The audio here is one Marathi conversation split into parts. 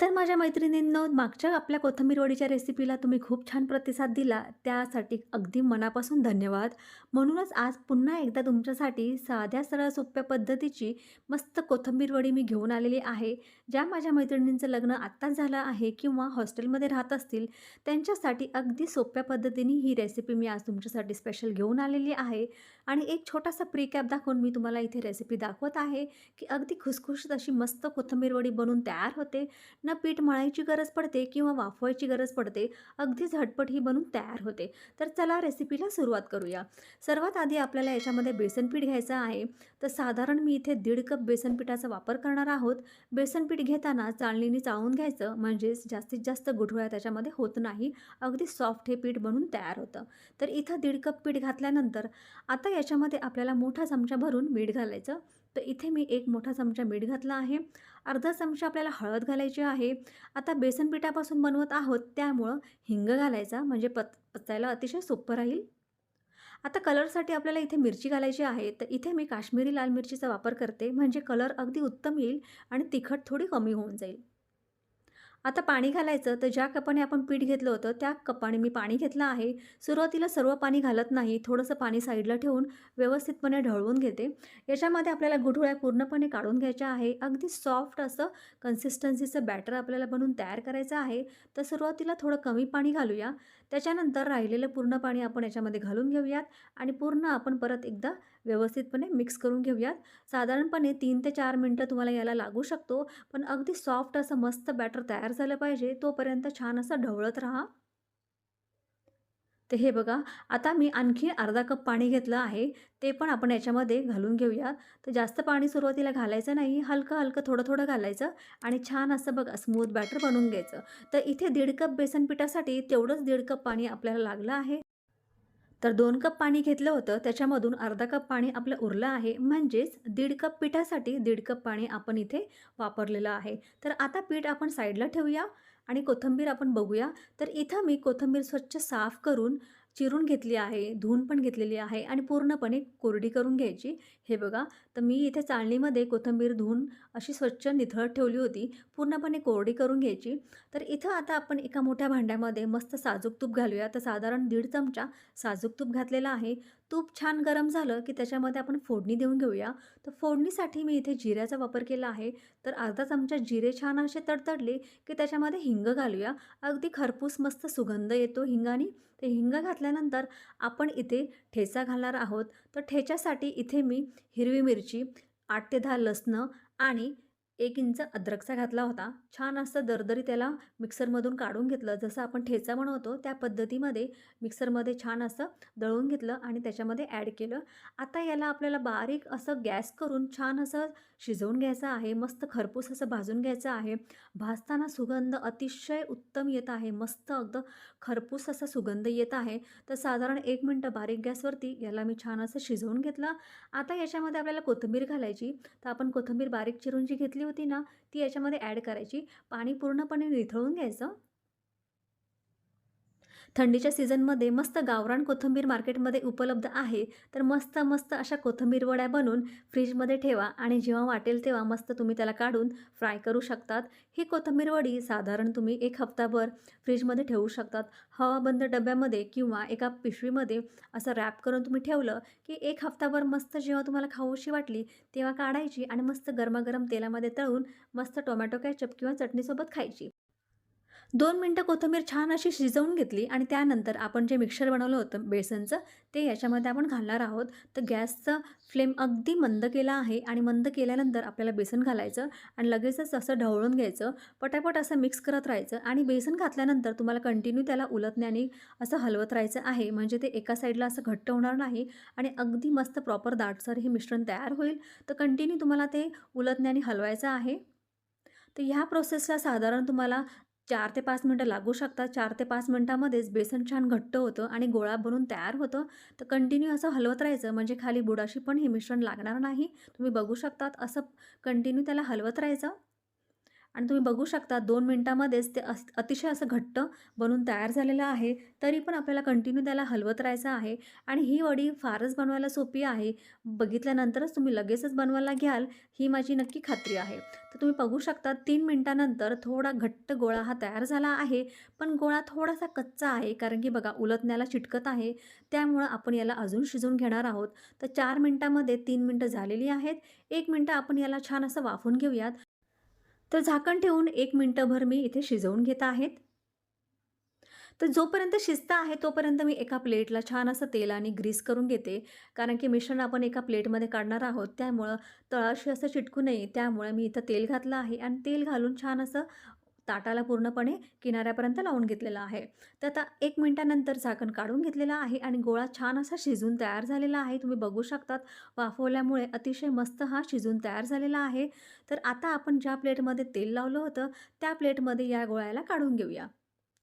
तर माझ्या मैत्रिणींनो मागच्या आपल्या कोथंबीरवडीच्या रेसिपीला तुम्ही खूप छान प्रतिसाद दिला. त्यासाठी अगदी मनापासून धन्यवाद. म्हणूनच आज पुन्हा एकदा तुमच्यासाठी साध्या सरळ सोप्या पद्धतीची मस्त कोथंबीरवडी मी घेऊन आलेली आहे. ज्या माझ्या मैत्रिणींचं लग्न आत्ताच झालं आहे किंवा हॉस्टेलमध्ये राहत असतील त्यांच्यासाठी अगदी सोप्या पद्धतीने ही रेसिपी मी आज तुमच्यासाठी स्पेशल घेऊन आलेली आहे. आणि एक छोटासा प्रीकॅप दाखवून मी तुम्हाला इथे रेसिपी दाखवत आहे की अगदी खुसखुशीत अशी मस्त कोथंबीरवडी बनून तयार होते. ना पीठ मळायची गरज पडते किंवा वाफवायची गरज पडते अगदी झटपट ही बनून तयार होते. तर चला रेसिपीला सुरुवात करूया. सर्वात आधी आपल्याला याच्यामध्ये बेसन पीठ घ्यायचं आहे. तर साधारण मी इथे दीड कप बेसन पिठाचा वापर करणार आहोत. बेसन पीठ घेताना चाळणीने चाळून घ्यायचं म्हणजेच जास्तीत जास्त गुठळ्या त्याच्यामध्ये होत नाही. अगदी सॉफ्ट हे पीठ बनून तयार होतं. तर इथं दीड कप पीठ घातल्यानंतर आता याच्यामध्ये आपल्याला मोठा चमचा भरून मीठ घालायचं. तर इथे मी एक मोठा चमचा मीठ घातला आहे. अर्धा चमचा आपल्याला हळद घालायची आहे. आता बेसन पिठापासून बनवत आहोत त्यामुळं हिंग घालायचा म्हणजे पत पचायला अतिशय सोपं राहील. आता कलरसाठी आपल्याला इथे मिरची घालायची आहे. तर इथे मी काश्मीरी लाल मिरचीचा वापर करते म्हणजे कलर अगदी उत्तम येईल आणि तिखट थोडी कमी होऊन जाईल. आता पाणी घालायचं तर ज्या कपाने आपण पीठ घेतलं होतं त्या कपाने मी पाणी घेतलं आहे. सुरुवातीला सर्व पाणी घालत नाही थोडंसं पाणी साईडला ठेवून व्यवस्थितपणे ढवळून घेते. याच्यामध्ये आपल्याला गुठुळ्या पूर्णपणे काढून घ्यायच्या आहे. अगदी सॉफ्ट असं कन्सिस्टन्सीचं बॅटर आपल्याला बनवून तयार करायचं आहे. तर सुरुवातीला थोडं कमी पाणी घालूया. त्याच्यानंतर राहिलेलं पूर्ण पाणी आपण याच्यामध्ये घालून घेऊयात आणि पूर्ण आपण परत एकदा व्यवस्थितपणे मिक्स करून घेऊयात. साधारणपणे तीन ते चार मिनटं तुम्हाला याला लागू शकतो पण अगदी सॉफ्ट असं मस्त बॅटर तयार झालं पाहिजे तोपर्यंत छान असं ढवळत राहा. तर हे बघा आता मी आणखी अर्धा कप पाणी घेतलं आहे. ते पण आपण याच्यामध्ये घालून घेऊया तर जास्त पाणी सुरुवातीला घालायचं नाही हलकं हलकं थोडं थोडं घालायचं आणि छान असं बघा स्मूथ बॅटर बनवून घ्यायचं. तर इथे दीड कप बेसन पिठासाठी तेवढंच दीड कप पाणी आपल्याला लागलं आहे. तर दोन कप पाणी घेतलं होतं. त्याच्यामधून अर्धा कप पाणी आपलं उरलं आहे. म्हणजेच दीड कप पिठासाठी दीड कप पाणी आपण इथे वापरलेलं आहे. तर आता पीठ आपण साईडला ठेवूया. आणि कोथिंबीर आपण बघूया. तर इथं मी कोथिंबीर स्वच्छ साफ करून चिरून घेतली आहे धुवून पण घेतलेली आहे आणि पूर्णपणे कोरडी करून घ्यायची. हे बघा तर मी इथे चाळणीमध्ये कोथिंबीर धुवून अशी स्वच्छ निथळत ठेवली होती. पूर्णपणे कोरडी करून घ्यायची. तर इथं आता आपण एका मोठ्या भांड्यामध्ये मस्त साजूक तूप घालूया. तर साधारण दीड चमचा साजूक तूप घातलेला आहे. तूप छान गरम झालं की त्याच्यामध्ये आपण फोडणी देऊन घेऊया. तर फोडणीसाठी मी इथे जिऱ्याचा वापर केला आहे. तर अर्धा चमचा जिरे छान असे तडतडले की त्याच्यामध्ये हिंग घालूया. अगदी खरपूस मस्त सुगंध येतो हिंगाने. ते हिंग घातल्यानंतर आपण इथे ठेचा घालणार आहोत. तर ठेच्यासाठी इथे मी हिरवी मिरची आठ ते दहा लसणं आणि एक इंच अद्रकचा घातला होता. छान असं दरदरी त्याला मिक्सरमधून काढून घेतलं. जसं आपण ठेचा बनवतो त्या पद्धतीमध्ये मिक्सरमध्ये छान असं दळून घेतलं आणि त्याच्यामध्ये ॲड केलं. आता याला आपल्याला बारीक असं गॅस करून छान असं शिजवून घ्यायचं आहे. मस्त खरपूस असं भाजून घ्यायचं आहे. भाजताना सुगंध अतिशय उत्तम येत आहे. मस्त अगदी खरपूस असा सुगंध येत आहे. तर साधारण एक मिनटं बारीक गॅसवरती याला मी छान असं शिजवून घेतलं. आता याच्यामध्ये आपल्याला कोथिंबीर घालायची. तर आपण कोथिंबीर बारीक चिरून जी घेतली होती ना ती याच्यामध्ये ॲड करायची. पाणी पूर्णपणे निथळून घ्यायचं. थंडीच्या सीझनमध्ये मस्त गावरान कोथिंबीर मार्केटमध्ये उपलब्ध आहे. तर मस्त मस्त अशा कोथिंबीर वड्या बनवून फ्रीजमध्ये ठेवा आणि जेव्हा वाटेल तेव्हा मस्त तुम्ही त्याला काढून फ्राय करू शकतात. ही कोथिंबीर वडी साधारण तुम्ही एक हप्ताभर फ्रीजमध्ये ठेवू शकतात. हवाबंद डब्यामध्ये किंवा एका पिशवीमध्ये असं रॅप करून तुम्ही ठेवलं की एक हप्ताभर मस्त जेव्हा तुम्हाला खाऊशी वाटली तेव्हा काढायची आणि मस्त गरमागरम तेलामध्ये तळून मस्त टोमॅटो कॅचअप किंवा चटणीसोबत खायची. दोन मिनटं कोथिंबीर छान अशी शिजवून घेतली आणि त्यानंतर आपण जे मिक्सर बनवलं होतं बेसनचं ते याच्यामध्ये आपण घालणार आहोत. तर गॅसचं फ्लेम अगदी मंद केला आहे आणि मंद केल्यानंतर आपल्याला बेसन घालायचं आणि लगेचच असं ढवळून घ्यायचं. पटापट असं मिक्स करत राहायचं आणि बेसन घातल्यानंतर तुम्हाला कंटिन्यू त्याला उलटण्याने असं हलवत राहायचं आहे. म्हणजे ते एका साईडला असं घट्ट होणार नाही आणि अगदी मस्त प्रॉपर दाटसर हे मिश्रण तयार होईल. तर कंटिन्यू तुम्हाला ते उलटण्याने हलवायचं आहे. तर ह्या प्रोसेसला साधारण तुम्हाला चार ते पाच मिनटं लागू शकतात. चार ते पाच मिनटामध्येच बेसन छान घट्ट होतं आणि गोळा बनून तयार होतं. तर कंटिन्यू असं हलवत राहायचं. म्हणजे खाली बुडाशी पण हे मिश्रण लागणार नाही. तुम्ही बघू शकतात असं कंटिन्यू त्याला हलवत राहायचं. आणि तुम्ही बघू शकता दोन मिनटामध्येच ते अस अतिशय असं घट्ट बनून तयार झालेलं आहे. तरी पण आपल्याला कंटिन्यू त्याला हलवत राहायचं आहे आणि ही वडी फारच बनवायला सोपी आहे. बघितल्यानंतरच तुम्ही लगेचच बनवायला घ्याल, ही माझी नक्की खात्री आहे. तर तुम्ही बघू शकता तीन मिनटानंतर थोडा घट्ट गोळा हा तयार झाला आहे. पण गोळा थोडासा कच्चा आहे कारण की बघा उलटण्याला चिटकत आहे. त्यामुळं आपण याला अजून शिजवून घेणार आहोत. तर चार मिनटामध्ये तीन मिनटं झालेली आहेत. एक मिनटं आपण याला छान असं वाफून घेऊयात. तर झाकण ठेवून एक मिनटंभर मी इथे शिजवून घेत आहेत. तर जोपर्यंत शिस्त आहे तोपर्यंत मी एका प्लेटला छान असं तेलाने ग्रीस करून घेते. कारण की मिश्रण आपण एका प्लेटमध्ये काढणार आहोत. त्यामुळं तळाशी असं चिटकू नये त्यामुळे मी इथं तेल घातलं आहे आणि तेल घालून छान असं ताटाला पूर्णपणे किनाऱ्यापर्यंत लावून घेतलेलं आहे. तर आता एक मिनटानंतर झाकण काढून घेतलेला आहे आणि गोळा छान असा शिजून तयार झालेला आहे. तुम्ही बघू शकतात वाफवल्यामुळे अतिशय मस्त हा शिजून तयार झालेला आहे. तर आता आपण ज्या प्लेटमध्ये तेल लावलं होतं त्या प्लेटमध्ये या गोळ्याला काढून घेऊया.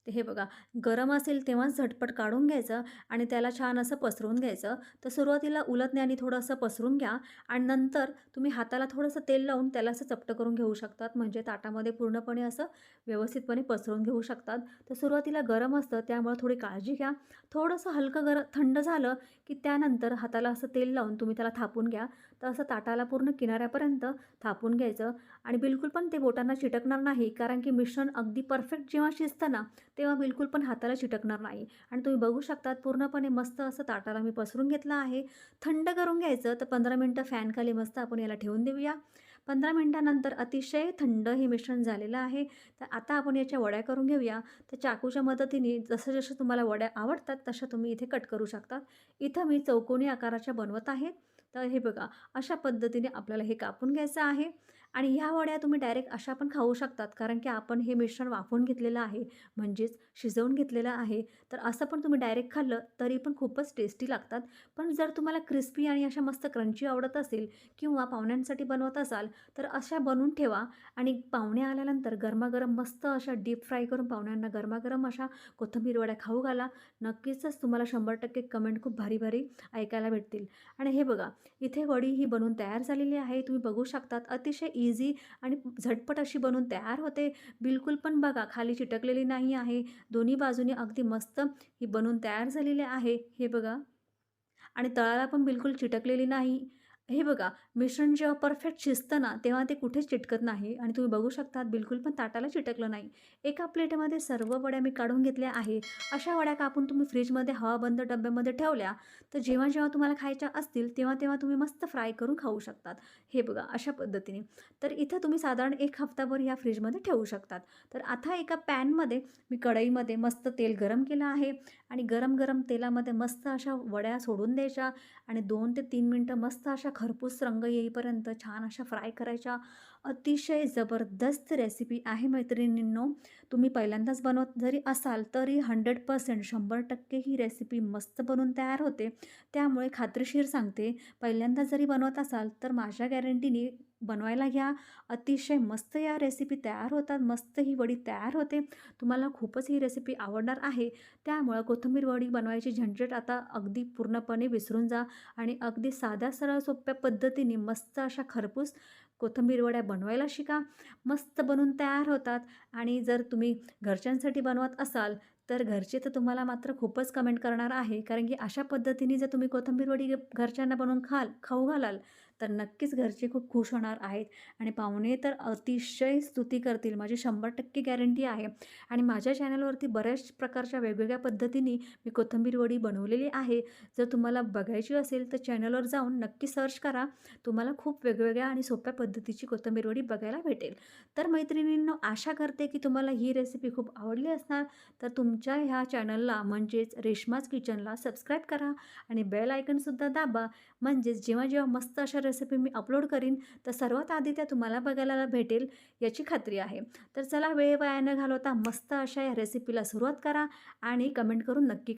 तर हे बघा गरम असेल तेव्हाच झटपट काढून घ्यायचं आणि त्याला छान असं पसरून घ्यायचं. तर सुरुवातीला उलटण्याने थोडंसं पसरून घ्या आणि नंतर तुम्ही हाताला थोडंसं तेल लावून त्याला असं चपटं करून घेऊ शकतात. म्हणजे ताटामध्ये पूर्णपणे असं व्यवस्थितपणे पसरून घेऊ शकतात. तर सुरुवातीला गरम असतं त्यामुळे थोडी काळजी घ्या. थोडंसं हलकं गर थंड झालं की त्यानंतर हाताला असं तेल लावून तुम्ही त्याला थापून घ्या. तर असं ताटाला पूर्ण किनाऱ्यापर्यंत थापून घ्यायचं आणि बिलकुल पण ते बोटांना चिटकणार नाही. कारण की मिश्रण अगदी परफेक्ट जेव्हा शिजतं ना तेव्हा बिलकुल पण हाताला चिटकणार नाही. आणि तुम्ही बघू शकतात पूर्णपणे मस्त असं ताटाला मी पसरून घेतलं आहे. थंड करून घ्यायचं. तर पंधरा मिनटं फॅनखाली मस्त आपण याला ठेवून देऊया. पंधरा मिनटानंतर अतिशय थंड हे मिश्रण झालेलं आहे. तर आता आपण याच्या वड्या करून घेऊया. तर चाकूच्या मदतीने जसं-जसं तुम्हाला वड्या आवडतात तशा तुम्ही इथे कट करू शकता. इथं मी चौकोनी आकाराच्या बनवत आहे. तर हे बघा अशा पद्धतीने आपल्याला हे कापून घ्यायचं आहे आणि ह्या वड्या तुम्ही डायरेक्ट अशा पण खाऊ शकतात. कारण की आपण हे मिश्रण वाफवून घेतलेलं आहे. म्हणजेच शिजवून घेतलेलं आहे. तर असं पण तुम्ही डायरेक्ट खाल्लं तरी पण खूपच टेस्टी लागतात. पण जर तुम्हाला क्रिस्पी आणि अशा मस्त क्रंची आवडत असेल किंवा पाहुण्यांसाठी बनवत असाल तर अशा बनवून ठेवा आणि पाहुणे आल्यानंतर गरमागरम मस्त अशा डीप फ्राय करून पाहुण्यांना गरमागरम अशा कोथंबीर वड्या खाऊ घाला. नक्कीचच तुम्हाला 100% कमेंट खूप भारी-भारी ऐकायला भेटतील. आणि हे बघा इथे वडी ही बनवून तयार झालेली आहे. तुम्ही बघू शकतात अतिशय इझी आणि झटपट अशी बनून तयार होते. बिलकुल पण बघा खाली चिटकलेली नाही आहे. दोन्ही बाजूने अगदी मस्त ही बनवून तयार झालेली आहे. हे बघा आणि तळाला पण बिलकुल चिटकलेली नाही. हे बघा मिश्रण जेव्हा परफेक्ट शिजतं ना तेव्हा ते कुठेच चिटकत नाही आणि तुम्ही बघू शकतात बिलकुल पण ताटाला चिटकलं नाही. एका प्लेटमध्ये सर्व वड्या मी काढून घेतल्या आहे. अशा वड्या कापून तुम्ही फ्रीजमध्ये हवाबंद डब्यामध्ये ठेवल्या तर जेव्हा-जेव्हा तुम्हाला खायच्या असतील तेव्हा-तेव्हा तुम्ही मस्त फ्राय करून खाऊ शकतात. हे बघा अशा पद्धतीने. तर इथं तुम्ही साधारण एक हफ्ताभर ह्या फ्रीजमध्ये ठेवू शकतात. तर आता एका पॅनमध्ये मी कढईमध्ये मस्त तेल गरम केलं आहे आणि गरम-गरम तेलामध्ये मस्त अशा वड्या सोडून द्यायच्या आणि दोन ते तीन मिनटं मस्त अशा खरपूस रंग येईपर्यंत छान अशा फ्राय करायच्या. अतिशय जबरदस्त रेसिपी आहे मैत्रिणींनो. तुम्ही पहिल्यांदाच बनवत जरी असाल तरी 100% 100% ही रेसिपी मस्त बनून तयार होते. त्यामुळे खात्रीशीर सांगते पहिल्यांदा जरी बनवत असाल तर माझ्या गॅरंटीने बनवायला घ्या. अतिशय मस्त या रेसिपी तयार होतात. मस्त ही वडी तयार होते. तुम्हाला खूपच ही रेसिपी आवडणार आहे. त्यामुळं कोथिंबीर वडी बनवायची झंझट आता अगदी पूर्णपणे विसरून जा आणि अगदी साध्या सरळ सोप्या पद्धतीने मस्त अशा खरपूस कोथिंबीर वड्या बनवायला शिका. मस्त बनून तयार होतात आणि जर तुम्ही घरच्यांसाठी बनवत असाल तर घरचे तर तुम्हाला मात्र खूपच कमेंट करणार आहे. कारण की अशा पद्धतीने जर तुम्ही कोथिंबीर वडी घरच्यांना बनवून खाल खाऊ घालाल तर नक्कीच घरचे खूप खुश होणार आहेत आणि पाहुणे तर अतिशय स्तुती करतील. माझी 100% गॅरंटी आहे. आणि माझ्या चॅनलवरती बऱ्याच प्रकारच्या वेगवेगळ्या पद्धतीने मी कोथिंबीर वडी बनवलेली आहे. जर तुम्हाला बघायची असेल तर चॅनलवर जाऊन नक्की सर्च करा. तुम्हाला खूप वेगवेगळ्या आणि सोप्या पद्धतीची कोथिंबीर वडी बघायला भेटेल. तर मैत्रिणींनो आशा करते की तुम्हाला ही रेसिपी खूप आवडली असणार. तर तुमच्या ह्या चॅनलला म्हणजेच रेशमाज किचनला सबस्क्राईब करा आणि बेल आयकनसुद्धा दाबा. म्हणजेच जेव्हा-जेव्हा मस्त अशा रेसिपी मी अपलोड करीन तर सर्वात आधी त्या तुम्हाला बघायला भेटेल याची खात्री आहे. तर चला वेळ वाया न घालवता मस्त अशा या रेसिपीला सुरुवात करा आणि कमेंट करून नक्की कळवा.